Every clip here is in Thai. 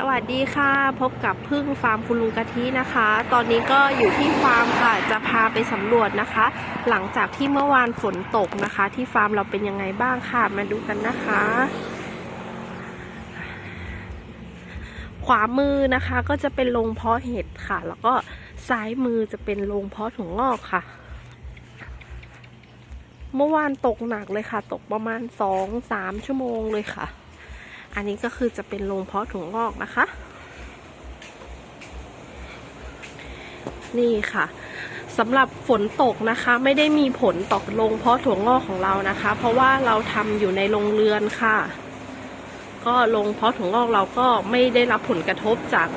สวัสดีค่ะพบกับพึ่งฟาร์มคุณลุงกะทินะคะ ตอนนี้ก็อยู่ที่ฟาร์มค่ะจะพาไปสำรวจนะคะ หลังจากที่เมื่อวานฝนตกนะคะ ที่ฟาร์มเราเป็นยังไงบ้างค่ะมาดูกันนะคะ ขวามือนะคะก็จะเป็นโรงเพาะเห็ดค่ะ แล้วก็ซ้ายมือจะเป็นโรงเพาะถั่วงอกค่ะ เมื่อวานตกหนักเลยค่ะ ตกประมาณสองสามชั่วโมงเลยค่ะ อันนี้ก็คือจะเป็นโรงเพาะถั่วงอกนะคะ นี่ค่ะสำหรับฝนตกนะคะไม่ได้มีผลต่อโรงเพาะถั่วงอกของเรานะคะ เพราะว่าเราทำอยู่ในโรงเรือนค่ะ ก็โรงเพาะถั่วงอกเราก็ไม่ได้รับผลกระทบจาก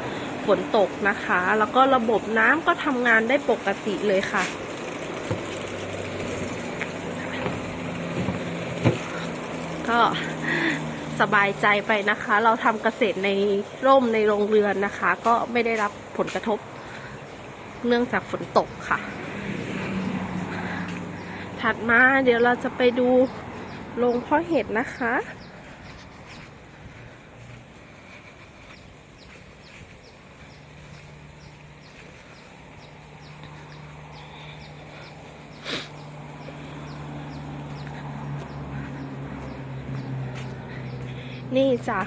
ฝนตกนะคะ แล้วก็ระบบน้ำก็ทำงานได้ปกติเลยค่ะ ก็ สบายใจไปนะคะ เราทำเกษตรในร่มในโรงเรือนนะคะ ก็ไม่ได้รับผลกระทบ เนื่องจากฝนตกค่ะ ถัดมาเดี๋ยวเราจะไปดูโรงเพาะเห็ดนะคะ นี่จ้ะ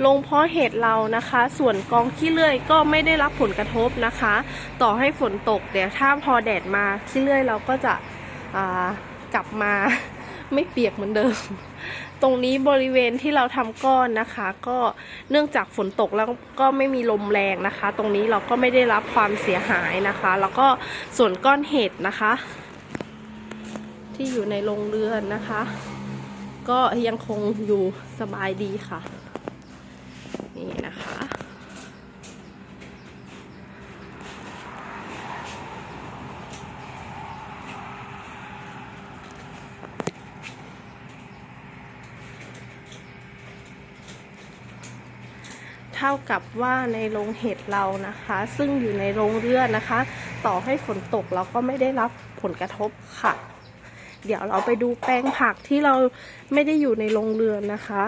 โรงเพราะเห็ดเรานะคะ ส่วนกองขี้เลื่อยก็ไม่ได้รับผลกระทบนะคะ ต่อให้ฝนตกเดี๋ยวถ้าพอแดดมาขี้เลื่อยเราก็จะกลับมาไม่เปียกเหมือนเดิม ตรงนี้บริเวณที่เราทำก้อนนะคะ ก็เนื่องจากฝนตกแล้วก็ไม่มีลมแรงนะคะ ตรงนี้เราก็ไม่ได้รับความเสียหายนะคะ แล้วก็ส่วนก้อนเห็ดนะคะ ที่อยู่ในโรงเรือนนะคะ ก็ยังคงอยู่สบายดีค่ะ นี่นะคะ เท่ากับว่าในโรงเห็ดเรานะคะ ซึ่งอยู่ในโรงเรือนนะคะ ต่อให้ฝนตกเราก็ไม่ได้รับผลกระทบค่ะ เดี๋ยวเราไปดูแปลงผักที่เราไม่ได้อยู่ในโรงเรือนนะคะ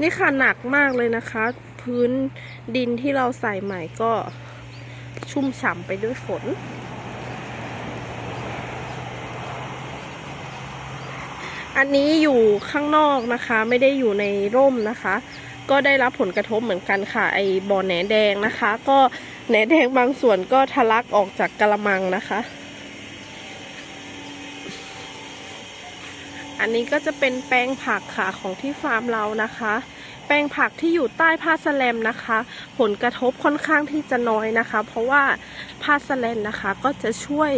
นี่ค่ะหนักมากเลยนะคะ พื้นดินที่เราใส่ใหม่ก็ชุ่มฉ่ำไปด้วยฝนอันนี้อยู่ข้างนอกนะคะ ไม่ได้อยู่ในร่มนะคะ ก็ได้รับผลกระทบเหมือนกันค่ะ ไอบ่อแหนแดงนะคะ ก็ แหนแดงบางส่วนก็ทะลักออกจากกระมังนะคะ อันนี้ก็จะเป็นแปลงผักค่ะของที่ฟาร์มเรานะคะ แปลงผักที่อยู่ใต้ผ้าสแลมนะคะ ผลกระทบค่อนข้างที่จะน้อยนะคะ เพราะว่าผ้าสแลมนะคะก็จะช่วย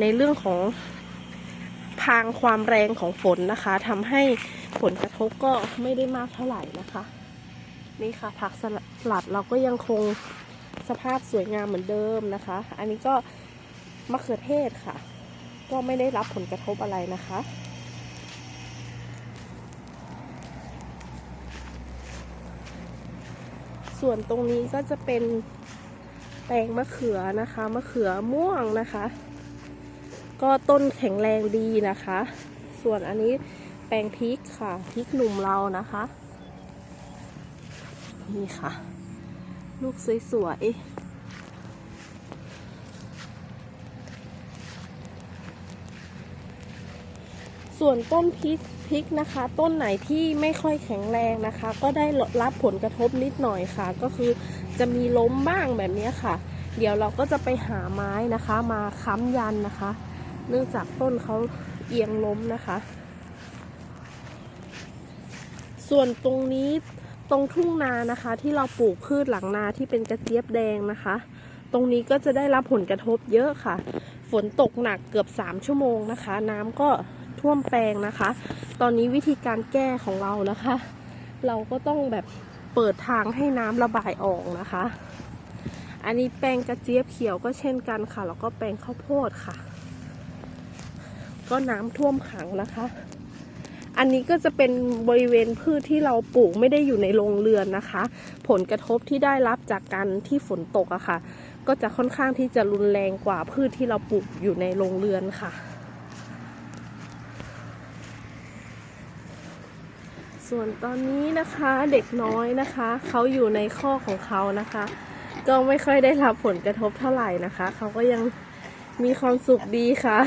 ในเรื่องของพางความแรงของฝนนะคะทำให้ผลกระทบก็ไม่ได้มากเท่าไหร่นะคะ นี่ค่ะผักสลัดเราก็ยังคง สภาพสวยงามเหมือนเดิมนะคะ อันนี้ก็มะเขือเทศค่ะ ก็ไม่ได้รับผลกระทบอะไรนะคะส่วนตรงนี้ก็จะเป็นแปลงมะเขือนะคะ มะเขือม่วงนะคะ ก็ต้นแข็งแรงดีนะคะ ส่วนอันนี้แปลงพริกค่ะพริกหนุ่มเรานะคะ นี่ค่ะ ลูกสวยๆ ส่วนต้นพริกพริกนะคะ ต้นไหนที่ไม่ค่อยแข็งแรงนะคะ ก็ได้รับผลกระทบนิดหน่อยค่ะ ก็คือจะมีล้มบ้างแบบนี้ค่ะ เดี๋ยวเราก็จะไปหาไม้นะคะ มาค้ำยันนะคะ เนื่องจากต้นเขาเอียงล้มนะคะ ส่วนตรงนี้ ตรงทุ่งนานะคะ ที่เราปลูกพืชหลังนาที่เป็นกระเจี๊ยบแดงนะคะ ตรงนี้ก็จะได้รับผลกระทบเยอะค่ะ ฝนตกหนักเกือบ 3 ชั่วโมงนะคะ น้ำก็ท่วมแปลงนะคะ ตอนนี้วิธีการแก้ของเรานะคะ เราก็ต้องแบบเปิดทางให้น้ำระบายออกนะคะ อันนี้แปลงกระเจี๊ยบเขียวก็เช่นกันค่ะ แล้วก็แปลงข้าวโพดค่ะ ก็น้ำท่วมขังนะคะ อันนี้ก็จะเป็นบริเวณพืชที่เราปลูกไม่ได้อยู่ในโรงเรือนนะคะ ผลกระทบที่ได้รับจากการที่ฝนตกอะค่ะ ก็จะค่อนข้างที่จะรุนแรงกว่าพืชที่เราปลูกอยู่ในโรงเรือนค่ะสส่วนตอนนี้นะคะเด็กน้อยนะคะ เขาอยู่ในข้อของเขานะคะ ก็ไม่ค่อยได้รับผลกระทบเท่าไหร่นะคะ เขาก็ยัง มีความสุขดีค่ะ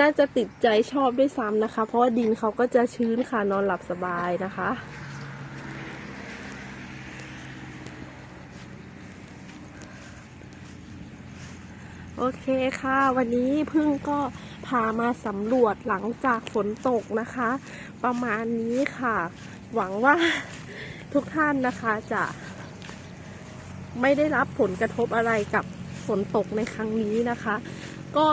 น่าจะติดใจชอบด้วยซ้ำนะคะ เพราะว่าดินเขาก็จะชื้นค่ะ นอนหลับสบายนะคะ โอเคค่ะ วันนี้พึ่งก็พามาสำรวจหลังจากฝนตกนะคะ ประมาณนี้ค่ะ หวังว่าทุกท่านนะคะจะไม่ได้รับผลกระทบอะไรกับ ฝนตกในครั้งนี้นะคะ ก็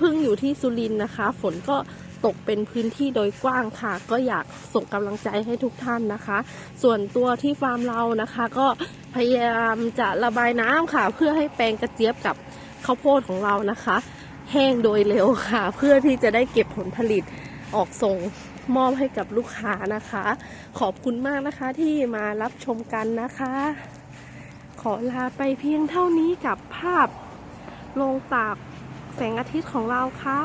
พึ่งอยู่ที่สุรินทร์นะคะ ฝนก็ตกเป็นพื้นที่โดยกว้างค่ะ ก็อยากส่งกำลังใจให้ทุกท่านนะคะ ส่วนตัวที่ฟาร์มเรานะคะ ก็พยายามจะระบายน้ำค่ะ เพื่อให้แปลงกระเจี๊ยบกับข้าวโพดของเรานะคะ แห้งโดยเร็วค่ะ เพื่อที่จะได้เก็บผลผลิตออกส่งมอบให้กับลูกค้านะคะ ขอบคุณมากนะคะที่มารับชมกันนะคะ ขอลาไปเพียงเท่านี้กับาพลงตากแสงอาทิตย์ของเราค่ะ